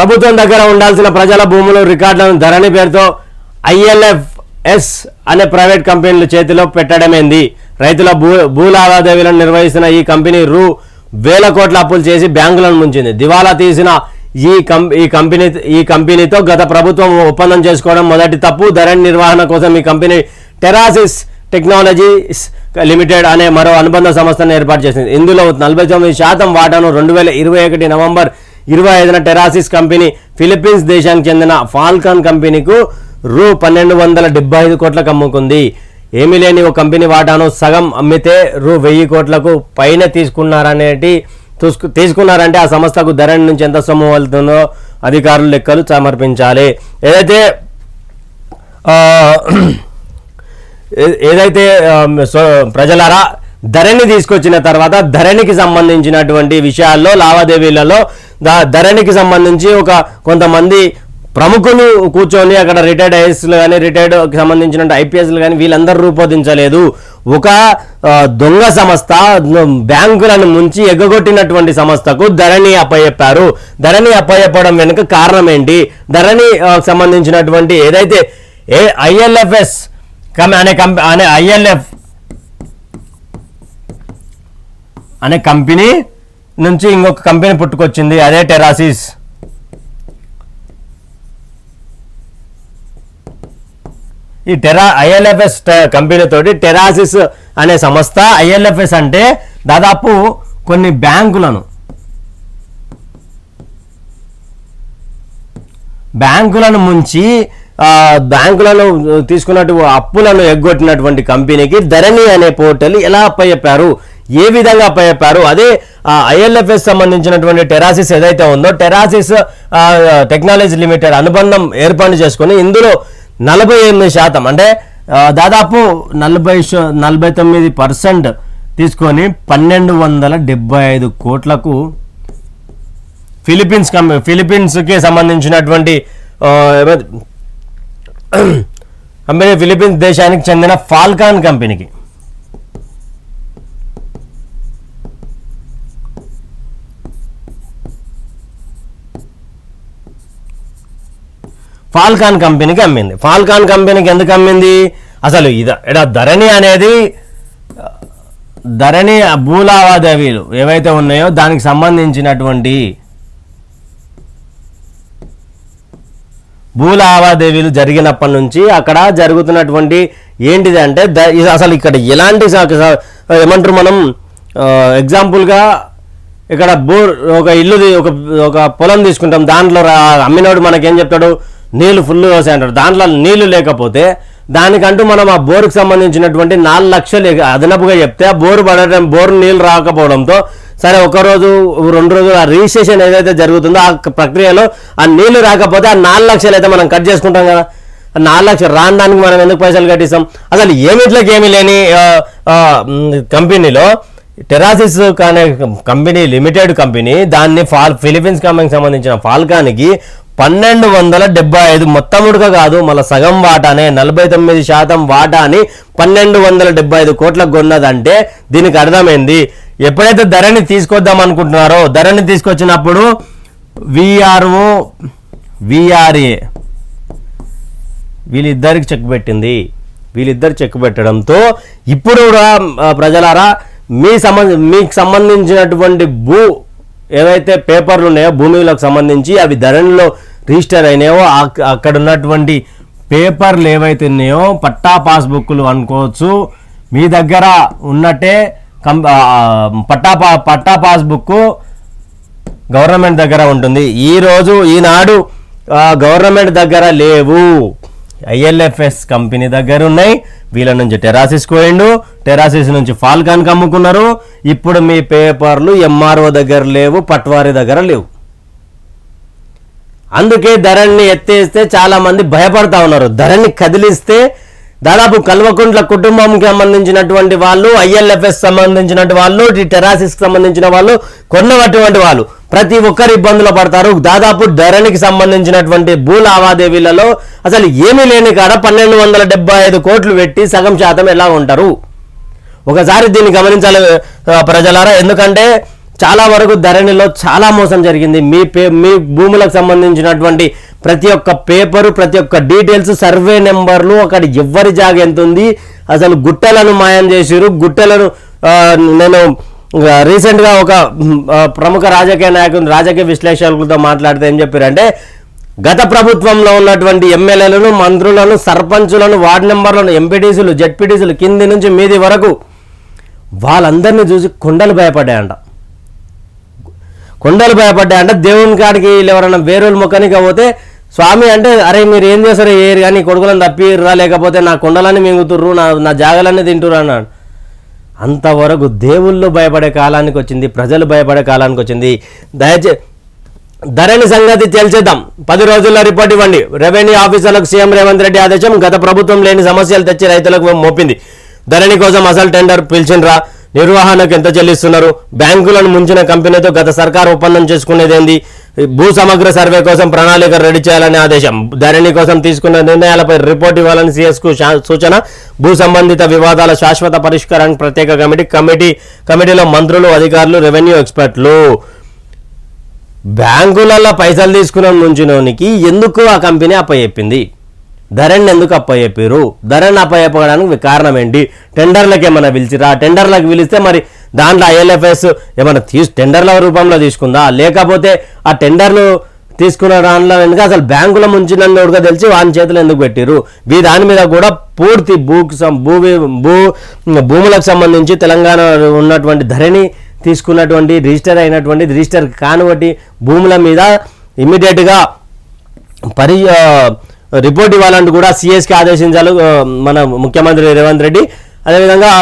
ప్రభుత్వం దగ్గర ఉండాల్సిన ప్రజల భూములు రికార్డులను ధరణి పేరుతో ఐఎల్ఎఫ్ఎస్ అనే ప్రైవేట్ కంపెనీల చేతిలో పెట్టడమేంది? రైతుల భూ భూ లావాదేవీలను నిర్వహిస్తున్న ఈ కంపెనీ రూ వేల కోట్ల అప్పులు చేసి బ్యాంకులను ముంచింది. దివాలా తీసిన ఈ కం ఈ కంపెనీ ఈ కంపెనీతో గత ప్రభుత్వం ఒప్పందం చేసుకోవడం మొదటి తప్పు. ధరణి నిర్వహణ కోసం ఈ కంపెనీ టెరాసిస్ టెక్నాలజీస్ లిమిటెడ్ అనే మరో అనుబంధ సంస్థను ఏర్పాటు చేసింది. ఇందులో నలభై తొమ్మిది శాతం వాటాను రెండు వేల ఇరవై ఒకటి నవంబర్ ఇరవై ఐదున టెరాసిస్ కంపెనీ ఫిలిప్పీన్స్ దేశానికి చెందిన ఫాల్కాన్ కంపెనీకు రూ పన్నెండు వందల డెబ్బై ఐదు కోట్లకు అమ్ముకుంది. ఏమీ లేని ఓ కంపెనీ వాటాను సగం అమ్మితే రూ వెయ్యి కోట్లకు పైన తీసుకున్నారనేటి తీసుకు తీసుకున్నారంటే ఆ సంస్థకు ధరణి నుంచి ఎంత సొమ్ము వెళ్తుందో అధికారులు లెక్కలు సమర్పించాలి. ఏదైతే ఏదైతే సో ప్రజలారా ధరణి తీసుకొచ్చిన తర్వాత ధరణికి సంబంధించినటువంటి విషయాల్లో లావాదేవీలలో దా ధరణికి సంబంధించి ఒక కొంతమంది ప్రముఖులు కూర్చొని అక్కడ రిటైర్డ్ ఐఎస్లు కానీ రిటైర్డ్ సంబంధించిన ఐపీఎస్లు కానీ వీళ్ళందరూ రూపొందించలేదు. ఒక దొంగ సంస్థ బ్యాంకులను ముంచి ఎగ్గొట్టినటువంటి సంస్థకు ధరణి అప్పచెప్పారు ధరణి అప్పచెప్పడం వెనుక కారణం ఏంటి ధరణి సంబంధించినటువంటి ఏదైతే ఏ ఐఎల్ఎఫ్ఎస్ అనే కంపెనీ అనే ఐఎల్ఎఫ్ అనే కంపెనీ నుంచి ఇంకొక కంపెనీ పుట్టుకొచ్చింది అదే టెరాసిస్. ఈ టెరా ఐఎల్ఎఫ్ఎస్ కంపెనీతోటి టెరాసిస్ అనే సంస్థ ఐఎల్ఎఫ్ఎస్ అంటే దాదాపు కొన్ని బ్యాంకులను. బ్యాంకులను ముంచి బ్యాంకులను తీసుకున్నట్టు అప్పులను ఎగ్గొట్టినటువంటి కంపెనీకి ధరణి అనే పోర్టల్ ఎలా అప్పచెప్పారు ఏ విధంగా అప్పచెప్పారు అదే ఐఎల్ఎఫ్ఎస్ సంబంధించినటువంటి టెరాసిస్ ఏదైతే ఉందో టెరాసిస్ టెక్నాలజీ లిమిటెడ్ అనుబంధం ఏర్పాటు చేసుకొని ఇందులో నలభై ఎనిమిది శాతం అంటే దాదాపు నలభై నలభై తొమ్మిది పర్సెంట్ తీసుకొని పన్నెండు వందల డెబ్బై ఐదు కోట్లకు ఫిలిప్పీన్స్ కం ఫిలిప్పీన్స్కి సంబంధించినటువంటి కంపెనీ ఫిలిప్పీన్స్ దేశానికి చెందిన ఫాల్కాన్ కంపెనీకి. ఫాల్కాన్ కంపెనీకి అమ్మింది. ఫాల్కాన్ కంపెనీకి ఎందుకు అమ్మింది? అసలు ఇద ఇడ ధరణి అనేది ధరణి భూలావాదేవీలు ఏవైతే ఉన్నాయో దానికి సంబంధించినటువంటి భూ లావాదేవీలు జరిగినప్పటి నుంచి అక్కడ జరుగుతున్నటువంటి ఏంటిది అంటే ద- ఇది అసలు ఇక్కడ ఎలాంటి ఏమంటారు మనం ఎగ్జాంపుల్గా ఇక్కడ బోర్ ఒక ఇల్లు ఒక ఒక పొలం తీసుకుంటాం. దాంట్లో అమ్మినోడు మనకేం చెప్తాడు? నీళ్ళు ఫుల్ వ్యవసాయం అంటారు. దాంట్లో నీళ్ళు లేకపోతే దానికంటూ మనం ఆ బోరుకు సంబంధించినటువంటి నాలుగు లక్షలు అదనపుగా చెప్తే ఆ బోరు పడటం బోరు నీళ్ళు రాకపోవడంతో సరే ఒక రోజు రెండు రోజులు ఆ రిజిస్ట్రేషన్ ఏదైతే జరుగుతుందో ఆ ప్రక్రియలో ఆ నీళ్ళు రాకపోతే ఆ నాలుగు లక్షలు అయితే మనం కట్ చేసుకుంటాం కదా. నాలుగు లక్షలు రాని దానికి మనం ఎందుకు పైసలు కట్టిస్తాం? అసలు ఏమిట్లకి ఏమీ లేని కంపెనీలో టెరాసిస్ అనే కంపెనీ లిమిటెడ్ కంపెనీ దాన్ని ఫాల్ ఫిలిపీన్స్ కంపెనీకి సంబంధించిన ఫాల్కానికి పన్నెండు వందల డెబ్బై ఐదు మొత్తం ఉడక కాదు మళ్ళీ సగం వాటానే నలభై తొమ్మిది శాతం వాటాని పన్నెండు వందల డెబ్బై ఐదు కోట్లకు కొన్నదంటే దీనికి అర్థమైంది. ఎప్పుడైతే ధరని తీసుకొద్దాం అనుకుంటున్నారో ధరని తీసుకొచ్చినప్పుడు విఆర్ఓ విఆర్ఏ వీళ్ళిద్దరికి చెక్ పెట్టింది. వీళ్ళిద్దరు చెక్ పెట్టడంతో ఇప్పుడు కూడా ప్రజలారా మీ సంబంధ మీకు సంబంధించినటువంటి భూ ఏవైతే పేపర్లు ఉన్నాయో భూమిలకు సంబంధించి అవి ధరణిలో రిజిస్టర్ అయినాయో అక్కడ ఉన్నటువంటి పేపర్లు ఏవైతే ఉన్నాయో పట్టా పాస్బుక్లు అనుకోవచ్చు. మీ దగ్గర ఉన్నట్టే కం పట్టా పా పట్టా పాస్బుక్ గవర్నమెంట్ దగ్గర ఉంటుంది. ఈరోజు ఈనాడు గవర్నమెంట్ దగ్గర లేవు. ఐఎల్ఎఫ్ఎస్ కంపెనీ దగ్గర ఉన్నాయి. వీళ్ళ నుంచి టెరాసిస్ పోయిండు టెరాసిస్ నుంచి ఫాల్కాన్ అమ్ముకున్నారు. ఇప్పుడు మీ పేపర్లు ఎంఆర్ఓ దగ్గర లేవు పట్వారి దగ్గర లేవు. అందుకే ధరణిని ఎత్తేస్తే చాలా మంది భయపడతా ఉన్నారు. ధరణి కదిలిస్తే దాదాపు కల్వకుంట్ల కుటుంబంకి సంబంధించినటువంటి వాళ్ళు ఐఎల్ఎఫ్ఎస్ సంబంధించినటువంటి వాళ్ళు టెరాసిస్కి టెరాసిస్ సంబంధించిన వాళ్ళు కొన్నటువంటి వాళ్ళు. ప్రతి ఒక్కరు ఇబ్బందులు పడతారు. దాదాపు ధరణికి సంబంధించినటువంటి భూ లావాదేవీలలో అసలు ఏమీ లేని కాడ పన్నెండు వందల డెబ్బై ఐదు కోట్లు పెట్టి సగం శాతం ఎలా ఉంటారు? ఒకసారి దీన్ని గమనించాలి ప్రజలారా. ఎందుకంటే చాలా వరకు ధరణిలో చాలా మోసం జరిగింది. మీ పే మీ భూములకు సంబంధించినటువంటి ప్రతి ఒక్క పేపరు ప్రతి ఒక్క డీటెయిల్స్ సర్వే నెంబర్లు అక్కడ ఎవరి జాగ ఎంత ఉంది? అసలు గుట్టలను మాయం చేసిరు గుట్టలను నేను రీసెంట్గా ఒక ప్రముఖ రాజకీయ నాయకులు రాజకీయ విశ్లేషకులతో మాట్లాడితే ఏం చెప్పారంటే గత ప్రభుత్వంలో ఉన్నటువంటి ఎమ్మెల్యేలను మంత్రులను సర్పంచులను వార్డు మెంబర్లను ఎంపీటీసీలు జెడ్పీటీసీలు కింది నుంచి మీది వరకు వాళ్ళందరినీ చూసి కొండలు భయపడ్డాయంట. కొండలు భయపడ్డాయి. అంటే దేవుని కాడికి వీళ్ళు ఎవరైనా వేరేల మొక్కనికి పోతే స్వామి అంటే అరే మీరు ఏం చేస్తారో ఏరు కానీ కొడుకులను తప్పిర్రా లేకపోతే నా కొండలన్నీ మింగుతుర్రు నా నా జాగలన్నీ తింటుర్రు అన్నాడు. అంతవరకు దేవుళ్ళు భయపడే కాలానికి వచ్చింది ప్రజలు భయపడే కాలానికి వచ్చింది. దయచే ధరణి సంగతి తేల్చేద్దాం పది రోజుల్లో రిపోర్ట్ ఇవ్వండి. రెవెన్యూ ఆఫీసర్లకు సీఎం రేవంత్ రెడ్డి ఆదేశం గత ప్రభుత్వం లేని సమస్యలు తెచ్చి రైతులకు మోపింది. ధరణి కోసం అసలు టెండర్ పిలిచిండ్రా? నిర్వహణకు ఎంత చెల్లిస్తున్నారు? బ్యాంకులను ముంచిన కంపెనీతో గత సర్కార్ ఒప్పందం చేసుకునేదేంది భూ సమగ్ర సర్వే కోసం ప్రణాళిక రెడీ చేయాలని ఆదేశం. ధరణి కోసం తీసుకున్న నిర్ణయాలపై రిపోర్ట్ ఇవ్వాలని సిఎస్కు సూచన. భూ సంబంధిత వివాదాల శాశ్వత పరిష్కారానికి ప్రత్యేక కమిటీ కమిటీ కమిటీలో మంత్రులు అధికారులు రెవెన్యూ ఎక్స్పర్ట్లు. బ్యాంకులలో పైసలు తీసుకున్న నుంచినోనికి ఎందుకు ఆ కంపెనీ అప్పచెప్పింది? ధరణి ఎందుకు అప్పచెప్పారు ధరణి అప్పయ్యపడానికి కారణం ఏంటి టెండర్లకు ఏమైనా పిలిచిరా? టెండర్లకు పిలిస్తే మరి దాంట్లో ఐఎల్ఎఫ్ఎస్ ఏమైనా తీసు టెండర్ల రూపంలో తీసుకుందా? లేకపోతే ఆ టెండర్లు తీసుకున్న దానిలో వెనుక అసలు బ్యాంకుల ముంచినోడుగా తెలిసి వాని చేతులు ఎందుకు పెట్టిరు వీ దాని మీద కూడా పూర్తి భూకి సం- భూ భూ భూములకు సంబంధించి తెలంగాణ ఉన్నటువంటి ధరణి తీసుకున్నటువంటి రిజిస్టర్ అయినటువంటి రిజిస్టర్ కానివ్వటి భూముల మీద ఇమ్మీడియట్గా పరి రిపోర్ట్ ఇవ్వాలని కూడా సిఎస్కి ఆదేశించాలి మన ముఖ్యమంత్రి రేవంత్ రెడ్డి. అదేవిధంగా